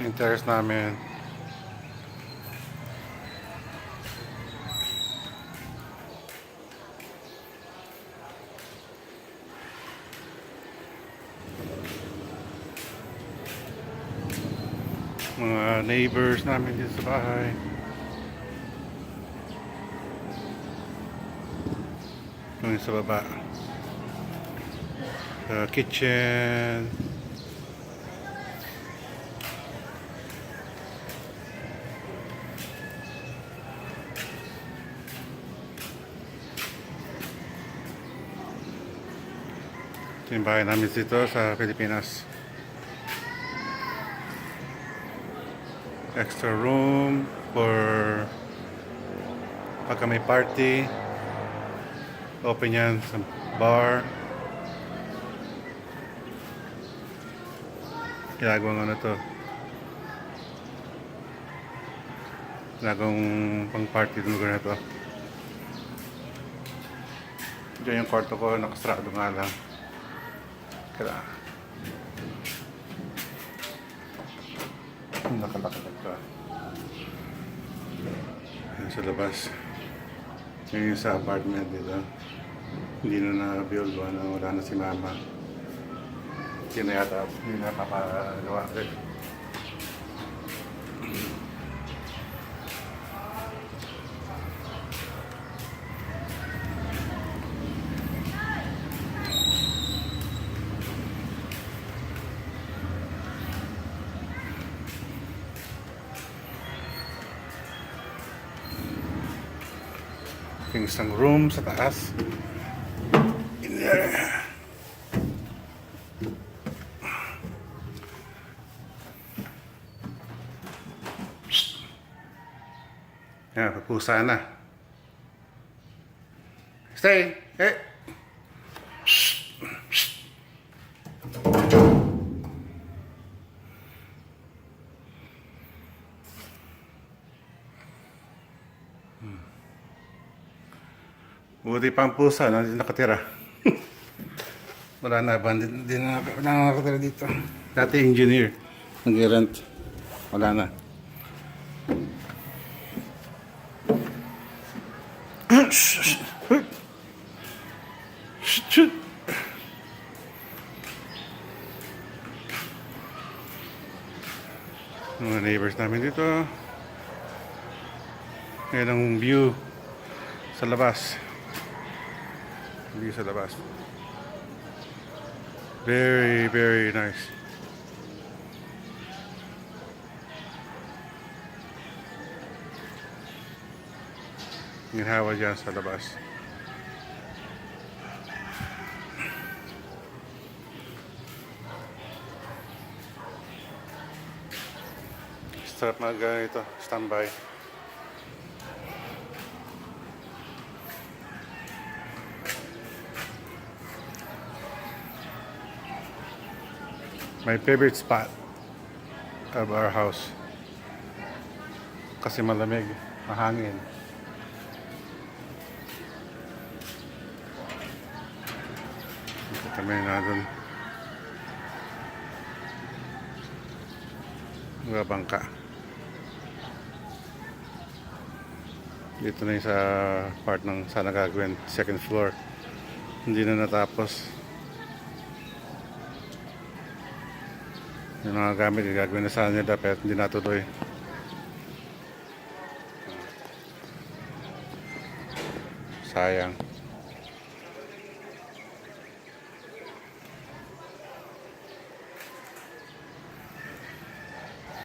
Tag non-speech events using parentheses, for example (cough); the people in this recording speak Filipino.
Yung terrace namin. Mga neighbors namin dito sa bahay. Yung sa baba. Sa kitchen. Yung bahay namin dito sa Pilipinas. Extra room for pagka may party. Open yan sa bar. Ginagawang ano to. Ginagawang pang party ng lugar na to. Diyan yung kwarto ko, nakasarado nga lang. Kaya... Nakalakalag ka. Ayan sa labas. Yung sa apartment dito. Hindi na na-build na wala na si mama. Hindi na yata, hindi na papagawa ulit. Yung isang room sa taas. In there. Yan, papusa na. Stay! Eh! Buti pa ang pusa? Hindi nakatira. (laughs) Wala na ba? Hindi, hindi na, wala na nakatira dito. Dati engineer. Nag-rent. Wala na. Mga neighbors namin dito. Yan ang view sa labas. View sa labas. Very, very nice. Ginhawa dyan sa labas. Sarap mag uh, ito, standby. My favorite spot of our house. Kasi malamig, mahangin. Dito kami na doon. Mga bangka. Dito na yung sa part ng sana gagawin, second floor. Hindi na natapos. Yung mga gamit, gagawin na sana nila pero hindi natuloy. Sayang.